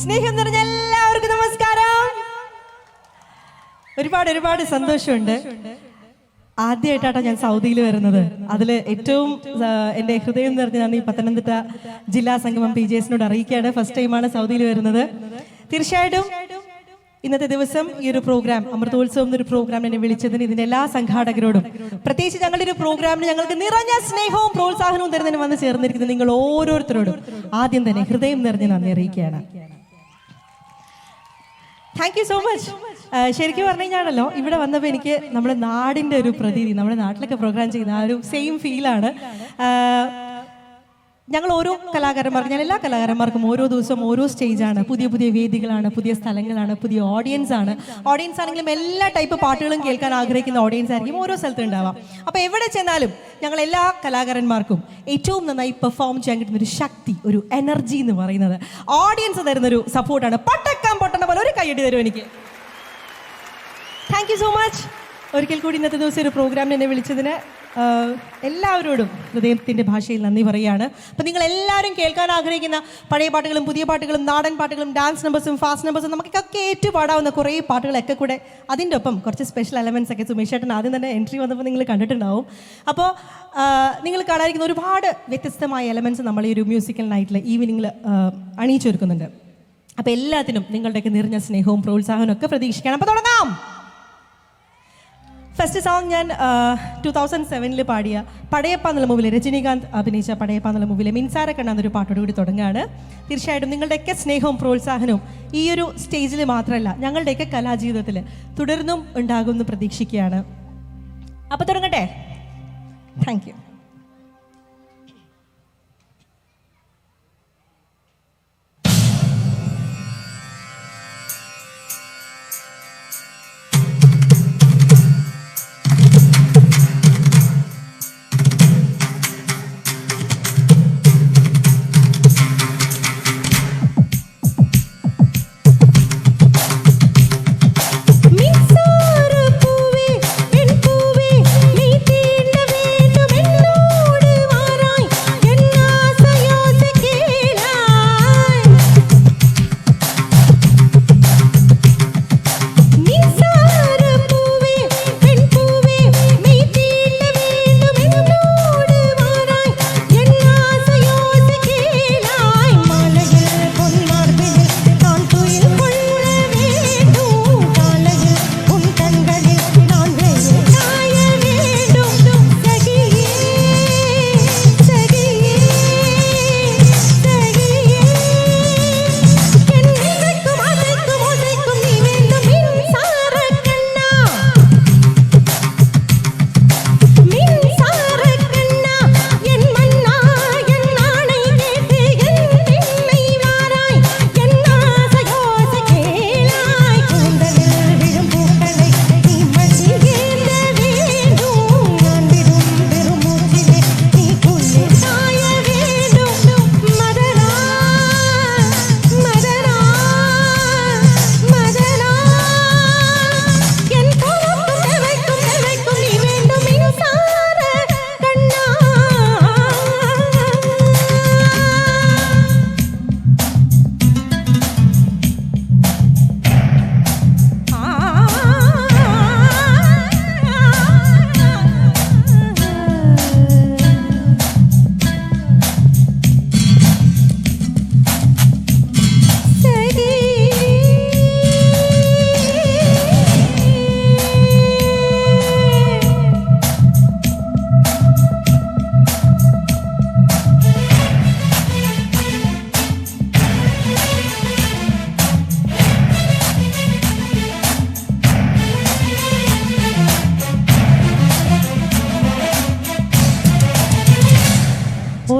സ്നേഹം നിറഞ്ഞ എല്ലാവർക്കും നമസ്കാരം. ഒരുപാട് ഒരുപാട് സന്തോഷമുണ്ട്. ആദ്യമായിട്ടാണ് ഞാൻ സൗദിയിൽ വരുന്നത്. അതിൽ ഏറ്റവും എന്റെ ഹൃദയം നിറഞ്ഞ ഈ പത്തനംതിട്ട ജില്ലാ സംഗമം പി ജെ എസിനോട് അറിയിക്കുകയാണ്. ഫസ്റ്റ് ടൈമാണ് സൗദിയിൽ വരുന്നത്. തീർച്ചയായിട്ടും ഇന്നത്തെ ദിവസം ഈ ഒരു പ്രോഗ്രാം അമൃതോത്സവം എന്നൊരു പ്രോഗ്രാം എന്നെ വിളിച്ചതിന് ഇതിന് എല്ലാ സംഘാടകരോടും പ്രത്യേകിച്ച് ഞങ്ങളുടെ ഒരു പ്രോഗ്രാമിന് ഞങ്ങൾക്ക് നിറഞ്ഞ സ്നേഹവും പ്രോത്സാഹനവും തരുന്നതിന് വന്ന് ചേർന്നിരിക്കുന്ന നിങ്ങൾ ഓരോരുത്തരോടും ആദ്യം തന്നെ ഹൃദയം നിറഞ്ഞ് നന്ദി അറിയിക്കുകയാണ്. താങ്ക് യു സോ മച്ച് ശരിക്കും പറഞ്ഞു കഴിഞ്ഞാണല്ലോ ഇവിടെ വന്നപ്പോൾ എനിക്ക് നമ്മുടെ നാടിന്റെ ഒരു പ്രതീതി നമ്മുടെ നാട്ടിലൊക്കെ പ്രോഗ്രാം ചെയ്യുന്ന ആ ഒരു സെയിം ഫീലാണ് ഞങ്ങൾ ഓരോ കലാകാരന്മാർക്കും ഞാൻ എല്ലാ കലാകാരന്മാർക്കും ഓരോ ദിവസവും ഓരോ സ്റ്റേജാണ് പുതിയ പുതിയ വേദികളാണ് പുതിയ സ്ഥലങ്ങളാണ് പുതിയ ഓഡിയൻസ് ആണ്. ഓഡിയൻസ് ആണെങ്കിലും എല്ലാ ടൈപ്പ് പാട്ടുകളും കേൾക്കാൻ ആഗ്രഹിക്കുന്ന ഓഡിയൻസ് ആയിരിക്കും ഓരോ സ്ഥലത്തും ഉണ്ടാവാം. അപ്പോൾ എവിടെ ചെന്നാലും ഞങ്ങൾ എല്ലാ കലാകാരന്മാർക്കും ഏറ്റവും നന്നായി പെർഫോം ചെയ്യാൻ കിട്ടുന്ന ഒരു ശക്തി ഒരു എനർജി എന്ന് പറയുന്നത് ഓഡിയൻസ് തരുന്നൊരു സപ്പോർട്ടാണ് പട്ടക്കാൻ പൊട്ടണ പോലെ ഒരു കൈയ്യടി തരും എനിക്ക്. താങ്ക് യു സോ മച്ച് ഒരിക്കൽ കൂടി ഇന്നത്തെ ദിവസം ഒരു പ്രോഗ്രാമിന് എന്നെ വിളിച്ചതിന് എല്ലാവരോടും ഹൃദയത്തിന്റെ ഭാഷയിൽ നന്ദി പറയുകയാണ്. അപ്പം നിങ്ങൾ എല്ലാവരും കേൾക്കാൻ ആഗ്രഹിക്കുന്ന പഴയ പാട്ടുകളും പുതിയ പാട്ടുകളും നാടൻ പാട്ടുകളും ഡാൻസ് നമ്പേഴ്സും ഫാസ്റ്റ് നമ്പേഴ്സും നമുക്കൊക്കെ ഏറ്റുപാടാവുന്ന കുറേ പാട്ടുകളൊക്കെ കൂടെ അതിന്റെ ഒപ്പം കുറച്ച് സ്പെഷ്യൽ എലമെൻസ് ഒക്കെ സുമേഷ് ചേട്ടൻ ആദ്യം തന്നെ എൻട്രി വന്നപ്പോൾ നിങ്ങൾ കണ്ടിട്ടുണ്ടാവും. അപ്പോൾ നിങ്ങൾ കാണാതിരിക്കുന്ന ഒരുപാട് വ്യത്യസ്തമായ എലമെൻസ് നമ്മൾ ഈ ഒരു മ്യൂസിക്കൽ നൈറ്റിൽ ഈവനിങ്ങിൽ അണിയിച്ചൊരുക്കുന്നുണ്ട്. അപ്പോൾ എല്ലാത്തിനും നിങ്ങളുടെയൊക്കെ നിറഞ്ഞ സ്നേഹവും പ്രോത്സാഹനവും ഒക്കെ പ്രതീക്ഷിക്കണം. അപ്പോൾ തുടങ്ങാം. ഫസ്റ്റ് സോങ് ഞാൻ ടു തൗസൻഡ് സെവനിൽ പാടിയ പടയപ്പ എന്നുള്ള മൂവിലെ രജനീകാന്ത് അഭിനയിച്ച പടയപ്പ എന്നുള്ള മൂവിലെ മിൻസാര കണ്ണ എന്നൊരു പാട്ടോട് കൂടി തുടങ്ങുകയാണ് തീർച്ചയായിട്ടും നിങ്ങളുടെയൊക്കെ സ്നേഹവും പ്രോത്സാഹനവും ഈ ഒരു സ്റ്റേജിൽ മാത്രമല്ല ഞങ്ങളുടെയൊക്കെ കലാജീവിതത്തിൽ തുടർന്നും ഉണ്ടാകുമെന്ന് പ്രതീക്ഷിക്കുകയാണ്. അപ്പോൾ തുടങ്ങട്ടെ. താങ്ക് യു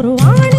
ஒரு ஆணை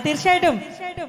തീർച്ചയായിട്ടും.